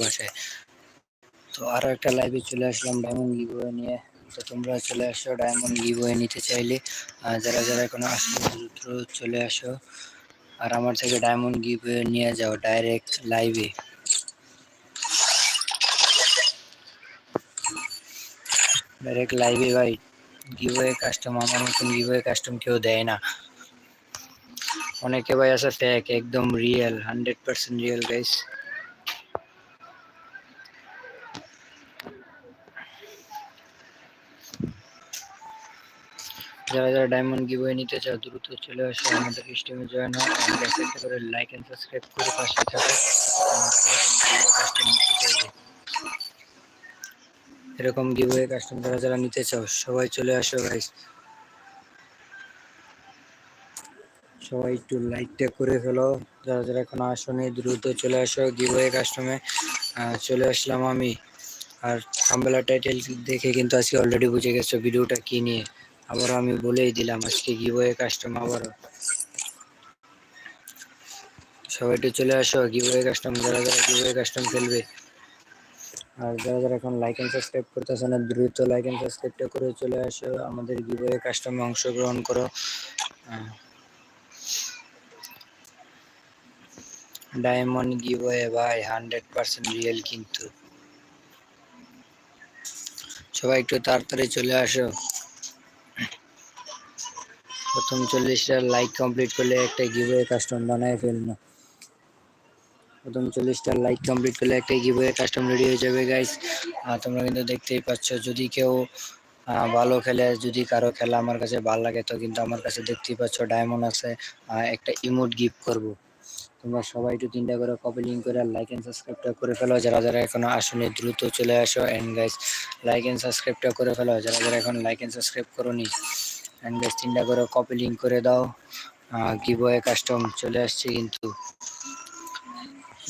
বাসায়। তো আরও একটা লাইভে চলে আসলাম ডায়মন্ড গিভওয়ে নিয়ে। তো তোমরা চলে আসো ডায়মন্ড গিভওয়ে নিতে চাইলে। যারা যারা এখনও আসলে দ্রুত চলে আসো। আর আমার থেকে ডায়মন্ড গিভওয়ে নিয়ে যাও ডাইরেক্ট লাইভে ডাইরেক্ট লাইভে ভাই গিভওয়ে কাস্টম আমার মতন গিভওয়ে কাস্টম কেউ দেয় না। অনেকে ভাই আছে ফেক একদম real hundred percent real guys যারা যারা ডায়মন্ড গিভওয়ে নিতে চাও, দ্রুত চলে আসো আমাদের স্টিমে জয়েন হও। আমাদের একটা করে লাইক এন্ড সাবস্ক্রাইব করে পাশে থাকো। এরকম গিভওয়ে কাস্টম যারা যারা নিতে চাও, সবাই চলে আসো গাইস সবাই একটু লাইকটা করে ফেলো। যারা যারা এখনও আসনি, দ্রুত চলে আসো গিভওয়ে কাস্টমে চলে আসলাম আমি। আর থাম্বেলা টাইটেল দেখে কিন্তু আজকে অলরেডি বুঝে গেছো ভিডিওটা কি নিয়ে। আবারও আমি বলেই দিলাম, আজকে গিভওয়ে কাস্টম আবারও। সবাই একটু চলে আসো গিভওয়ে কাস্টম যারা যারা গিভওয়ে কাস্টম খেলবে। আর যারা যারা এখন লাইক এন্ড সাবস্ক্রাইব করতেছে না, দ্রুত লাইক এন্ড সাবস্ক্রাইবটা করে চলে আসো, আমাদের গিভওয়ে কাস্টমে অংশগ্রহণ করো। ডায়মন্ড গিভওয়ে ভাই হান্ড্রেড পার্সেন্ট রিয়েল কিন্তু। সবাই একটু তাড়াতাড়ি চলে আসো। প্রথম চল্লিশটা লাইক কমপ্লিট করলে একটা গিভওয়ে কাস্টম বানায় ফেলব। প্রথম চল্লিশটা লাইক কমপ্লিট করলে একটা গিভওয়ে কাস্টম রেডি হয়ে যাবে গাইস তোমরা কিন্তু দেখতেই পাচ্ছ, যদি কেউ ভালো খেলে, যদি কারও খেলা আমার কাছে ভালো লাগে, তো কিন্তু আমার কাছে দেখতেই পাচ্ছ ডায়মন্ড আছে একটা ইমোট গিফট করব। তোমরা সবাই একটু তিনটা করে কপি লিঙ্ক করে লাইক এন্ড সাবস্ক্রাইবটা করে ফেলো। যারা যারা এখনও আসলে দ্রুত চলে আসো। এন্ড গাইস লাইক এন্ড সাবস্ক্রাইবটা করে ফেলো। যারা যারা এখন লাইক এন্ড সাবস্ক্রাইব করোনি এন্ড তিনটা করে কপি লিঙ্ক করে দাও। গিভওয়ে কাস্টম চলে আসছে কিন্তু।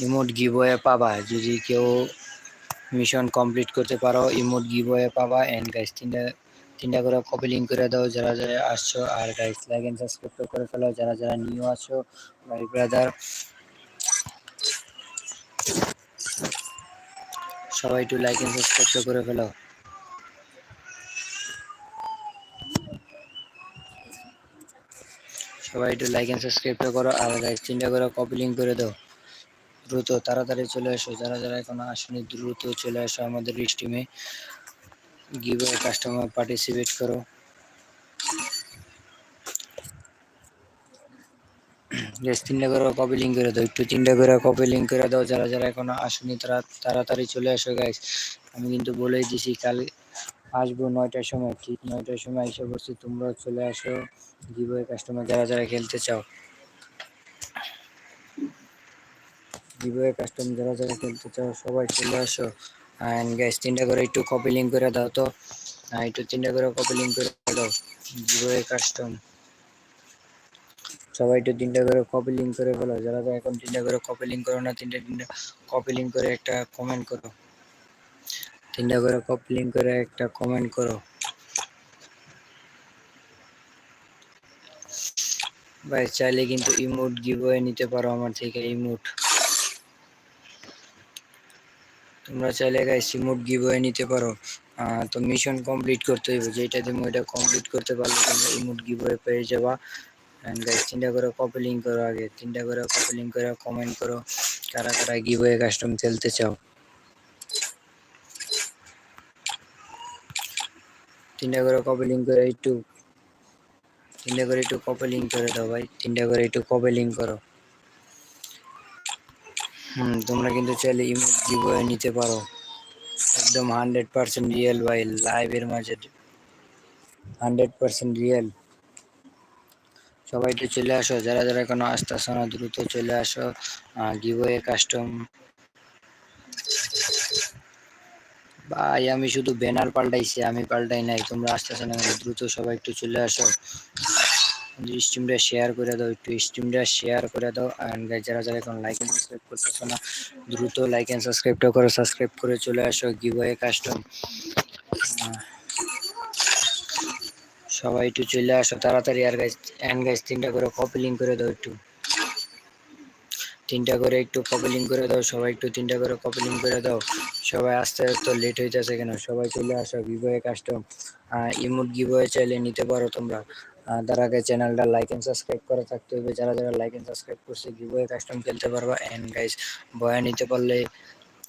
ইমোট গিভওয়ে পাবা। যদি কেউ মিশন কমপ্লিট করতে পারো ইমোট গিভওয়ে পাবা। এন্ড গাইস তিনটা তিনটা করে কপি লিঙ্ক করে দাও। যারা যারা আসছো, আর গাইস লাইক এন্ড সাবস্ক্রাইব করে ফেলো। যারা যারা নিউ আছো ভাই ব্রাদার সবাই একটু লাইক এন্ড সাবস্ক্রাইব করে ফেলো। সবাই একটু লাইক এন্ড সাবস্ক্রাইবটা করো, আর গাইস তিনটা করে কপি লিঙ্ক করে দাও। দ্রুত, তাড়াতাড়ি চলে আসো যারা যারা এখনও আসেনি, দ্রুত চলে আসো আমাদের টিমে গিভ কাস্টমার পার্টিসিপেট করো। জাস্ট তিনটা করে কপি লিঙ্ক করে দাও। একটু তিনটা করে কপি লিঙ্ক করে দাও, যারা যারা এখনও আসেনি, তারা তাড়াতাড়ি চলে আসো গাইস আমি কিন্তু বলেই দিছি, কাল আসব নয়টার সময়, ঠিক নয়টার সময় এসে বসছি তোমরা চলে আসো গিভওয়ে কাস্টমার যারা যারা খেলতে চাও। গিভওয়ে কাস্টমার যারা যারা খেলতে চাও, সবাই চলে আসো। এন্ড গাইস তিনটা করে, একটু কপি লিঙ্ক করে দাও তো। একটু তিনটা করে কপি লিঙ্ক করে দাও। গিভওয়ে কাস্টম সবাই একটু তিনটা করে কপি লিঙ্ক করে যারা যারা এখন তিনটা করে কপি লিঙ্ক করো না তিনটা তিনটা কপি লিঙ্ক করে একটা কমেন্ট করো। তিনটা করে কপি লিঙ্ক করে একটা কমেন্ট করো। ভাই, চাইলে কিন্তু ইমোট গিভওয়ে নিতে পারো আমার থেকে ইমোট তোমরা চাইলে গাইস ইমোট গিভওয়ে নিতে পারো। তো মিশন কমপ্লিট করতে হইবে যেটা তুমি ওইটা কমপ্লিট করতে পারলে তোমরা ইমোট গিভওয়ে পেয়ে যাবা। এন্ড গাইস তিনটা করে কপি করো আগে তিনটা করে কপি করে কমেন্ট করো, কারা কারা গিভওয়ে কাস্টম খেলতে চাও। তিনটা করে কপি লিঙ্ক করে একটু, তিনটা করে একটু কপি লিঙ্ক করে দাও ভাই, তিনটা করে একটু কপি লিঙ্ক করো। হুম, তোমরা কিন্তু চাইলে ইমোট গিভওয়ে নিতে পারো। একদম হান্ড্রেড পার্সেন্ট রিয়েল ভাই লাইভের মাঝে। হান্ড্রেড পার্সেন্ট রিয়েল সবাই তো চলে আসো, যারা যারা এখনও আসতে আসো না, দ্রুত চলে আসো। গিভওয়ে কাস্টম ভাই, আমি শুধু ব্যানার পাল্টাইছি, আমি পাল্টাই নাই। তোমরা আসতেছো না দ্রুত সবাই একটু চলে আসো। স্ট্রিমটা শেয়ার করে দাও, একটু স্ট্রিমটা শেয়ার করে দাও। গাইস যারা যারা এখন লাইক এন্ড সাবস্ক্রাইব করতেছো না, দ্রুত লাইক এন্ড সাবস্ক্রাইবটা করো সাবস্ক্রাইব করে চলে আসো গিভওয়ে কাস্টম সবাই একটু চলে আসো, তাড়াতাড়ি। আর গাইজ এন্ড গাইস তিনটা করে কপি লিঙ্ক করে দাও একটু। তিনটা করে একটু কপলিং করে দাও, সবাই একটু তিনটা করে কপলিং করে দাও। সবাই আস্তে আস্তে লেট হইতেছে কেন? সবাই চলে আসো গিভওয়ে কাস্টম ইমোট গিভওয়ে চাইলে নিতে পারো তোমরা। তার আগে চ্যানেলটা লাইক এন্ড সাবস্ক্রাইব করে থাকতে হবে। যারা যারা লাইক এন্ড সাবস্ক্রাইব করছে গিভওয়ে কাস্টম খেলতে পারবা। এন্ড গাইস বয়া নিতে পারলে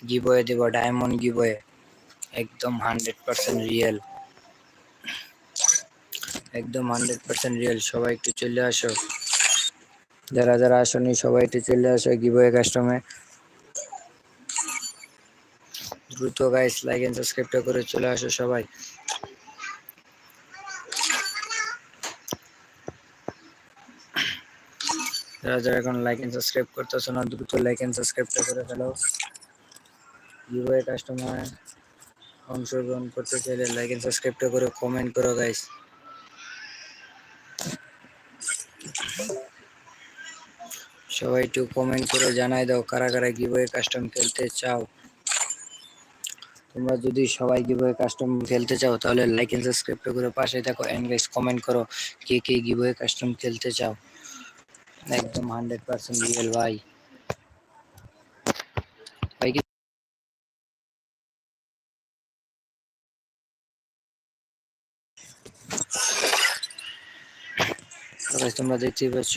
গিভওয়ে দেব ডায়মন্ড গিভওয়ে একদম হান্ড্রেড পার্সেন্ট রিয়েল একদম হান্ড্রেড পার্সেন্ট রিয়েল সবাই একটু চলে আসো। যারা যারা আসনি, সবাই একটু চলে আসো গিভওয়ে কাস্টমে দ্রুত গাইস লাইক এন্ড সাবস্ক্রাইবটা করে চলে আসো সবাই। যারা যারা এখন লাইক এন্ড সাবস্ক্রাইব করতেছো না, দ্রুত লাইক এন্ড সাবস্ক্রাইবটা করে ফেলো। গিভওয়ে কাস্টমার অংশগ্রহণ করতে চাইলে লাইক এন্ড সাবস্ক্রাইবটা করে কমেন্ট করো গাইস সবাই একটু কমেন্ট করে জানাই দাও, কারা কারা গিভওয়ে কাস্টম খেলতে চাও। তোমরা যদি সবাই গিভওয়ে কাস্টম খেলতে চাও, তাহলে লাইক এন্ড সাবস্ক্রাইব করে পাশে থাকো এন্ড গাইস কমেন্ট করো কে কে গিভওয়ে কাস্টম খেলতে চাও। একদম হান্ড্রেড পার্সেন্ট রিয়েল ভাই। তোমরা দেখতেই পাচ্ছ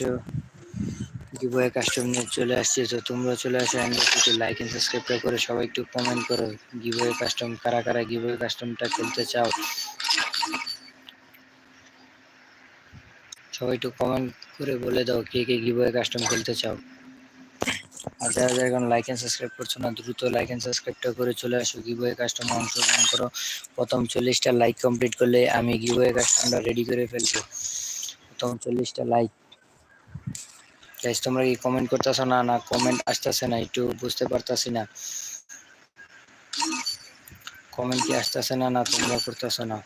গিভওয়ে কাস্টম নিয়ে চলে আসছে। তো তোমরা চলে আসো এন্ড একটু লাইক এন্ড সাবস্ক্রাইব করে সবাই একটু কমেন্ট করো। গিভওয়ে কাস্টম কারা কারা গিভওয়ে কাস্টমটা খেলতে চাও? সবাই একটু কমেন্ট করে বলে দাও কে কে গিভওয়ে কাস্টম খেলতে চাও। আর যারা যারা এখন লাইক এন্ড সাবস্ক্রাইব করছ না, দ্রুত লাইক এন্ড সাবস্ক্রাইবটা করে চলে আসো। গিভওয়ে কাস্টম অংশগ্রহণ করো। প্রথম চল্লিশটা লাইক কমপ্লিট করলে আমি গিভওয়ে কাস্টমটা রেডি করে ফেলব। প্রথম চল্লিশটা লাইক গাইস তোমরা কি কমেন্ট করতেছো? না না কমেন্ট আসতেছে না, একটু বুঝতে পারতাছি না। কমেন্ট কি আসতেছে না না, তোমরা করতেছো না।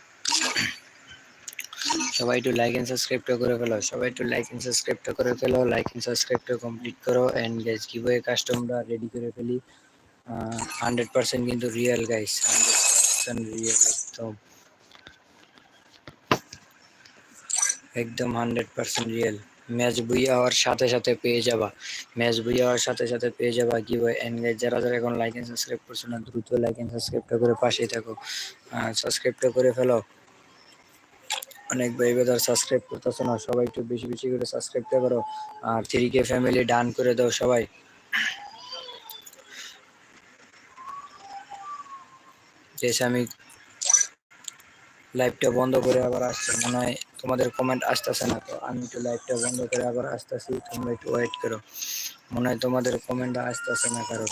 সবাই একটু লাইক এন্ড সাবস্ক্রাইবটা করে ফেলো। সবাই একটু লাইক এন্ড সাবস্ক্রাইবটা করে ফেলো। লাইক এন্ড সাবস্ক্রাইবটা কমপ্লিট করো। এন্ড গাইস গিভওয়ে কাস্টমটা রেডি করে ফেলি। হান্ড্রেড পার্সেন্ট কিন্তু রিয়েল গাইস হান্ড্রেড রিয়েল একদম। একদম hundred percent real match booyah হওয়ার সাথে সাথে পেয়ে যাবা। ম্যাচ বুইয়া হওয়ার সাথে সাথে পেয়ে যাবা। এন্ড গাইস যারা যারা এখন লাইক এন্ড সাবস্ক্রাইব করছ না, দ্রুত লাইক এন্ড সাবস্ক্রাইবটা করে পাশেই থাকো। সাবস্ক্রাইবটা করে ফেলো। অনেক ভাই বেদার সাবস্ক্রাইব করতেছো না, সবাই একটু বেশি বেশি করে সাবস্ক্রাইবটা করো। আর থ্রি কে ফ্যামিলি ডান করে দাও সবাই। যেসে আমি লাইভটা বন্ধ করে আবার আসছে। মনে হয় তোমাদের কমেন্ট আসতেছে না তো। আমি একটু লাইভটা বন্ধ করে আবার আসতেছি। তোমরা একটু ওয়েট করো। মনে হয় তোমাদের কমেন্ট আসতেছে না কারও